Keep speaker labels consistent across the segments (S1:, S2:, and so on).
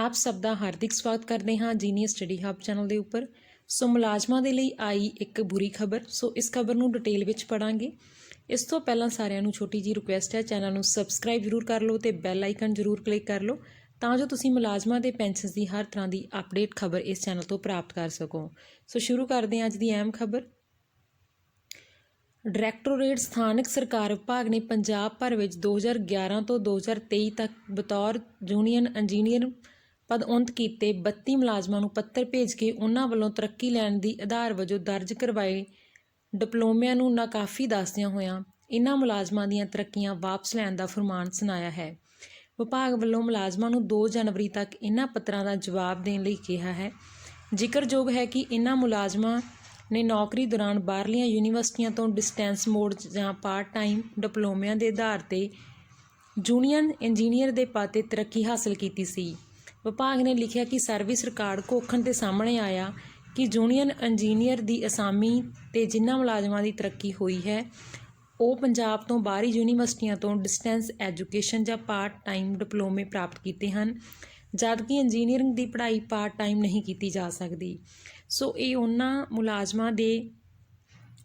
S1: ਆਪ ਸਭ ਦਾ ਹਾਰਦਿਕ ਸਵਾਗਤ ਕਰਦੇ ਹਾਂ ਜੀਨੀਅਸ ਸਟੱਡੀ ਹੱਬ ਚੈਨਲ ਦੇ ਉੱਪਰ। ਸੋ ਮੁਲਾਜ਼ਮਾਂ ਦੇ ਲਈ ਆਈ ਇੱਕ ਬੁਰੀ ਖਬਰ। ਸੋ ਇਸ ਖਬਰ ਨੂੰ ਡਿਟੇਲ ਵਿੱਚ ਪੜਾਂਗੇ ਇਸ ਤੋਂ ਪਹਿਲਾਂ ਸਾਰਿਆਂ ਨੂੰ ਛੋਟੀ ਜੀ ਰਿਕੁਐਸਟ ਹੈ, ਚੈਨਲ ਨੂੰ ਸਬਸਕ੍ਰਾਈਬ ਜ਼ਰੂਰ ਕਰ ਲਓ ਤੇ ਬੈਲ ਆਈਕਨ ਜ਼ਰੂਰ ਕਲਿੱਕ ਕਰ ਲਓ ਤਾਂ ਜੋ ਤੁਸੀਂ ਮੁਲਾਜ਼ਮਾਂ ਦੇ ਪੈਨਸ਼ਨਸ ਦੀ ਹਰ ਤਰ੍ਹਾਂ ਦੀ ਅਪਡੇਟ ਖਬਰ ਇਸ ਚੈਨਲ ਤੋਂ ਪ੍ਰਾਪਤ ਕਰ ਸਕੋ। ਸੋ ਸ਼ੁਰੂ ਕਰਦੇ ਹਾਂ ਅੱਜ ਦੀ ਅਹਿਮ ਖਬਰ। ਡਾਇਰੈਕਟੋਰੇਟ ਸਥਾਨਕ ਸਰਕਾਰ ਵਿਭਾਗ ਨੇ ਪੰਜਾਬ ਭਰ ਵਿੱਚ 2011 ਤੋਂ 2023 ਤੱਕ ਬਤੌਰ ਜੂਨੀਅਰ ਇੰਜੀਨੀਅਰ ਪਦਉੰਤ ਕੀਤੇ 32 ਮੁਲਾਜ਼ਮਾਂ ਨੂੰ ਪੱਤਰ ਭੇਜ ਕੇ ਉਹਨਾਂ ਵੱਲੋਂ ਤਰੱਕੀ ਲੈਣ ਦੀ ਆਧਾਰ ਵਜੋਂ ਦਰਜ ਕਰਵਾਏ ਡਿਪਲੋਮਿਆਂ ਨੂੰ ਨਾਕਾਫੀ ਦੱਸਦਿਆਂ ਹੋਇਆਂ ਇਨ੍ਹਾਂ ਮੁਲਾਜ਼ਮਾਂ ਦੀਆਂ ਤਰੱਕੀਆਂ ਵਾਪਸ ਲੈਣ ਦਾ ਫਰਮਾਨ ਸੁਣਾਇਆ ਹੈ। ਵਿਭਾਗ ਵੱਲੋਂ ਮੁਲਾਜ਼ਮਾਂ ਨੂੰ 2 ਜਨਵਰੀ ਤੱਕ ਇਨ੍ਹਾਂ ਪੱਤਰਾਂ ਦਾ ਜਵਾਬ ਦੇਣ ਲਈ ਕਿਹਾ ਹੈ। ਜ਼ਿਕਰਯੋਗ ਹੈ ਕਿ ਇਨ੍ਹਾਂ ਮੁਲਾਜ਼ਮਾਂ ਨੇ ਨੌਕਰੀ ਦੌਰਾਨ ਬਾਹਰਲੀਆਂ ਯੂਨੀਵਰਸਿਟੀਆਂ ਤੋਂ ਡਿਸਟੈਂਸ ਮੋਡ ਜਾਂ ਪਾਰਟ ਟਾਈਮ ਡਿਪਲੋਮਿਆਂ ਦੇ ਆਧਾਰ ਤੇ ਜੂਨੀਅਰ ਇੰਜੀਨੀਅਰ ਦੇ ਪਦ ਤੇ ਤਰੱਕੀ ਹਾਸਲ ਕੀਤੀ ਸੀ। ਵਿਭਾਗ ਨੇ ਲਿਖਿਆ ਕਿ ਸਰਵਿਸ ਰਿਕਾਰਡ ਘੋਖਣ ਤੇ ਸਾਹਮਣੇ ਆਇਆ ਕਿ ਜੂਨੀਅਰ ਇੰਜੀਨੀਅਰ ਦੀ ਅਸਾਮੀ ਤੇ ਜਿਨ੍ਹਾਂ ਮੁਲਾਜ਼ਮਾਂ ਦੀ ਤਰੱਕੀ ਹੋਈ ਹੈ, ਉਹ ਪੰਜਾਬ ਤੋਂ ਬਾਹਰੀ ਯੂਨੀਵਰਸਿਟੀਆਂ ਤੋਂ ਡਿਸਟੈਂਸ ਐਜੂਕੇਸ਼ਨ ਜਾਂ ਪਾਰਟ ਟਾਈਮ ਡਿਪਲੋਮੇ ਪ੍ਰਾਪਤ ਕੀਤੇ ਹਨ, ਜਦਕਿ ਇੰਜੀਨੀਅਰਿੰਗ ਦੀ ਪੜ੍ਹਾਈ ਪਾਰਟ ਟਾਈਮ ਨਹੀਂ ਕੀਤੀ ਜਾ ਸਕਦੀ। ਸੋ ਇਹ ਉਹਨਾਂ ਮੁਲਾਜ਼ਮਾਂ ਦੇ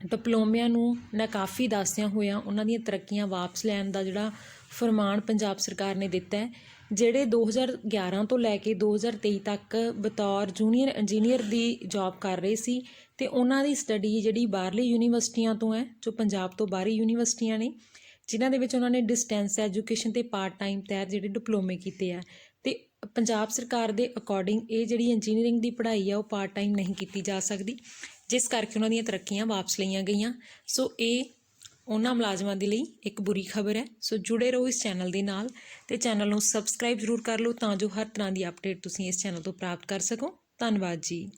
S1: ਡਿਪਲੋਮਿਆਂ ਨੂੰ ਨਾਕਾਫੀ ਦੱਸਦਿਆਂ ਹੋਇਆਂ ਉਹਨਾਂ ਦੀਆਂ ਤਰੱਕੀਆਂ ਵਾਪਸ ਲੈਣ ਦਾ ਜਿਹੜਾ ਫਰਮਾਨ ਪੰਜਾਬ ਸਰਕਾਰ ਨੇ ਦਿੱਤਾ ਹੈ ਜਿਹੜੇ 2011 ਤੋਂ ਲੈ ਕੇ 2023 ਤੱਕ ਬਤੌਰ ਜੂਨੀਅਰ ਇੰਜੀਨੀਅਰ ਦੀ ਜੌਬ ਕਰ ਰਹੇ ਸੀ ਤੇ ਉਹਨਾਂ ਦੀ ਸਟੱਡੀ ਜਿਹੜੀ ਬਾਹਰਲੀ ਯੂਨੀਵਰਸਿਟੀਆਂ ਤੋਂ ਹੈ, ਜੋ ਪੰਜਾਬ ਤੋਂ ਬਾਹਰੀ ਯੂਨੀਵਰਸਿਟੀਆਂ ਨੇ, ਜਿਨ੍ਹਾਂ ਦੇ ਵਿੱਚ ਉਹਨਾਂ ਨੇ ਡਿਸਟੈਂਸ ਐਜੂਕੇਸ਼ਨ ਤੇ ਪਾਰਟ ਟਾਈਮ ਤਹਿਤ ਜਿਹੜੇ ਡਿਪਲੋਮੇ ਕੀਤੇ ਆ ਤੇ ਪੰਜਾਬ ਸਰਕਾਰ ਦੇ ਅਕੋਰਡਿੰਗ ਇਹ ਜਿਹੜੀ ਇੰਜੀਨੀਅਰਿੰਗ ਦੀ ਪੜ੍ਹਾਈ ਆ, ਉਹ ਪਾਰਟ ਟਾਈਮ ਨਹੀਂ ਕੀਤੀ ਜਾ ਸਕਦੀ, ਜਿਸ ਕਰਕੇ ਉਹਨਾਂ ਦੀਆਂ ਤਰੱਕੀਆਂ ਵਾਪਸ ਲਈਆਂ ਗਈਆਂ। ਸੋ ਇਹ ਉਹਨਾਂ ਮੁਲਾਜ਼ਮਾਂ ਦੇ ਲਈ ਇੱਕ ਬੁਰੀ ਖਬਰ ਹੈ। ਸੋ ਜੁੜੇ ਰਹੋ ਇਸ ਚੈਨਲ ਦੇ ਨਾਲ ਤੇ ਚੈਨਲ ਨੂੰ ਸਬਸਕ੍ਰਾਈਬ ਜ਼ਰੂਰ ਕਰ ਲਓ ਤਾਂ ਜੋ ਹਰ ਤਰ੍ਹਾਂ ਦੀ ਅਪਡੇਟ ਤੁਸੀਂ ਇਸ ਚੈਨਲ ਤੋਂ ਪ੍ਰਾਪਤ ਕਰ ਸਕੋ। ਧੰਨਵਾਦ ਜੀ।